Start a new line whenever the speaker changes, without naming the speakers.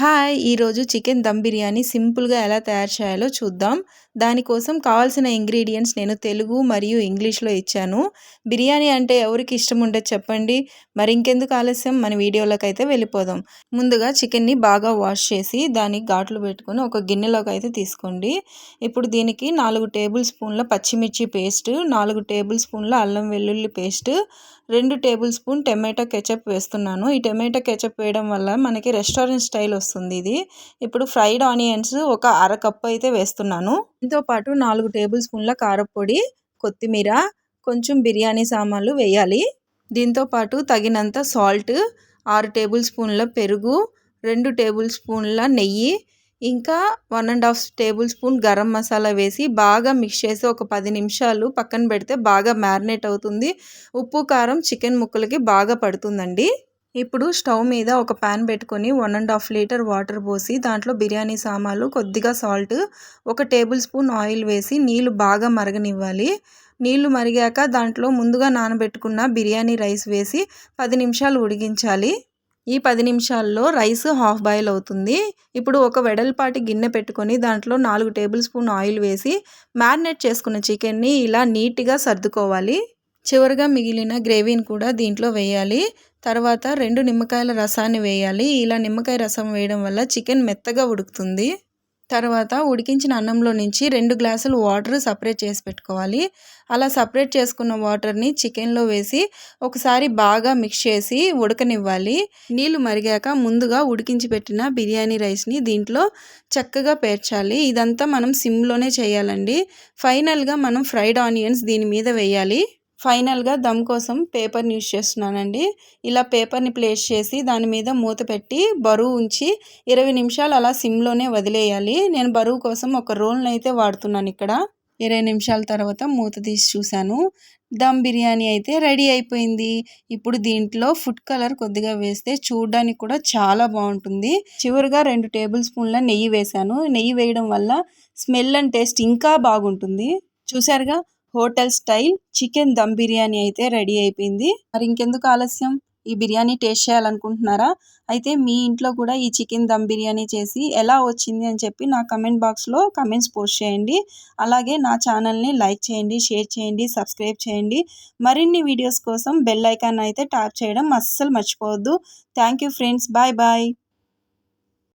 Hi ఈరోజు chicken dum biryani సింపుల్గా ఎలా తయారు చేయాలో చూద్దాం. దానికోసం కావాల్సిన ఇంగ్రీడియంట్స్ నేను తెలుగు మరియు ఇంగ్లీష్లో ఇచ్చాను. బిర్యానీ అంటే ఎవరికి ఇష్టం ఉండదు చెప్పండి. మరి ఇంకెందుకు ఆలస్యం? మన వీడియోలోకి అయితే వెళ్ళిపోదాం. ముందుగా చికెన్ని బాగా వాష్ చేసి దానికి ఘాట్లు పెట్టుకొని ఒక గిన్నెలోకి అయితే తీసుకోండి. ఇప్పుడు దీనికి నాలుగు టేబుల్ స్పూన్ల పచ్చిమిర్చి పేస్ట్ నాలుగు టేబుల్ స్పూన్ల అల్లం వెల్లుల్లి పేస్ట్ రెండు టేబుల్ స్పూన్ టమాటో కెచప్ వేస్తున్నాను. ఈ టమాటో కెచప్ వేయడం వల్ల మనకి రెస్టారెంట్ స్టైల్ వస్తుంది. ఇది. ఇప్పుడు ఫ్రైడ్ ఆనియన్స్ ఒక అర కప్పు అయితే వేస్తున్నాను. దీంతో పాటు నాలుగు టేబుల్ స్పూన్ల కారపొడి కొత్తిమీర కొంచెం బిర్యానీ సామాన్లు వేయాలి. దీంతో పాటు తగినంత సాల్ట్ ఆరు టేబుల్ స్పూన్ల పెరుగు రెండు టేబుల్ స్పూన్ల నెయ్యి ఇంకా one and half tablespoon garam masala వేసి బాగా మిక్స్ చేసి ఒక పది నిమిషాలు పక్కన పెడితే బాగా మ్యారినేట్ అవుతుంది. ఉప్పు కారం చికెన్ ముక్కలకి బాగా పడుతుందండి. ఇప్పుడు స్టవ్ మీద ఒక ప్యాన్ పెట్టుకొని one and half litre water పోసి దాంట్లో బిర్యానీ సామాన్లు కొద్దిగా సాల్ట్ ఒక టేబుల్ స్పూన్ ఆయిల్ వేసి నీళ్ళు బాగా మరగనివ్వాలి. నీళ్ళు మరిగాక దాంట్లో ముందుగా నానబెట్టుకున్న బిర్యానీ రైస్ వేసి పది నిమిషాలు ఉడికించాలి. ఈ పది నిమిషాల్లో రైస్ హాఫ్ బాయిల్ అవుతుంది. ఇప్పుడు ఒక వెడల్పాటి గిన్నె పెట్టుకొని దాంట్లో నాలుగు టేబుల్ స్పూన్ ఆయిల్ వేసి మ్యారినేట్ చేసుకున్న చికెన్ని ఇలా నీట్గా సర్దుకోవాలి. చివరిగా మిగిలిన గ్రేవీని కూడా దీంట్లో వేయాలి. తర్వాత రెండు నిమ్మకాయల రసాన్ని వేయాలి. ఇలా నిమ్మకాయ రసం వేయడం వల్ల చికెన్ మెత్తగా ఉడుకుతుంది. తర్వాత ఉడికించిన అన్నంలో నుంచి రెండు గ్లాసులు వాటర్ సపరేట్ చేసి పెట్టుకోవాలి. అలా సపరేట్ చేసుకున్న వాటర్ని చికెన్లో వేసి ఒకసారి బాగా మిక్స్ చేసి ఉడకనివ్వాలి. నీళ్ళు మరిగాక ముందుగా ఉడికించి పెట్టిన బిర్యానీ రైస్ని దీంట్లో చక్కగా పేర్చాలి. ఇదంతా మనం సిమ్లోనే చేయాలండి. ఫైనల్గా మనం ఫ్రైడ్ ఆనియన్స్ దీని మీద వేయాలి. ఫైనల్గా దమ్ కోసం పేపర్ని యూస్ చేస్తున్నానండి. ఇలా పేపర్ని ప్లేస్ చేసి దాని మీద మూత పెట్టి బరువు ఉంచి ఇరవై నిమిషాలు అలా సిమ్లోనే వదిలేయాలి. నేను బరువు కోసం ఒక రోల్ని అయితే వాడుతున్నాను ఇక్కడ. ఇరవై నిమిషాల తర్వాత మూత తీసి చూశాను. దమ్ బిర్యానీ అయితే రెడీ అయిపోయింది. ఇప్పుడు దీంట్లో ఫుడ్ కలర్ కొద్దిగా వేస్తే చూడడానికి కూడా చాలా బాగుంటుంది. చివరిగా రెండు టేబుల్ స్పూన్ల నెయ్యి వేశాను. నెయ్యి వేయడం వల్ల స్మెల్ అండ్ టేస్ట్ ఇంకా బాగుంటుంది. చూసారుగా hotel style chicken dum biryani అయితే రెడీ అయిపోయింది. మరి ఇంకెందుకు ఆలస్యం? ఈ బిర్యానీ టేస్ట్ చేయాలనుకుంటున్నారా? అయితే మీ ఇంట్లో కూడా ఈ చికెన్ దమ్ బిర్యానీ చేసి ఎలా వచ్చింది అని చెప్పి నా కమెంట్ బాక్స్లో కమెంట్స్ పోస్ట్ చేయండి. అలాగే నా ఛానల్ని లైక్ చేయండి షేర్ చేయండి సబ్స్క్రైబ్ చేయండి. మరిన్ని వీడియోస్ కోసం బెల్ ఐకాన్ అయితే ట్యాప్ చేయడం అస్సలు మర్చిపోవద్దు. Thank you friends. Bye bye.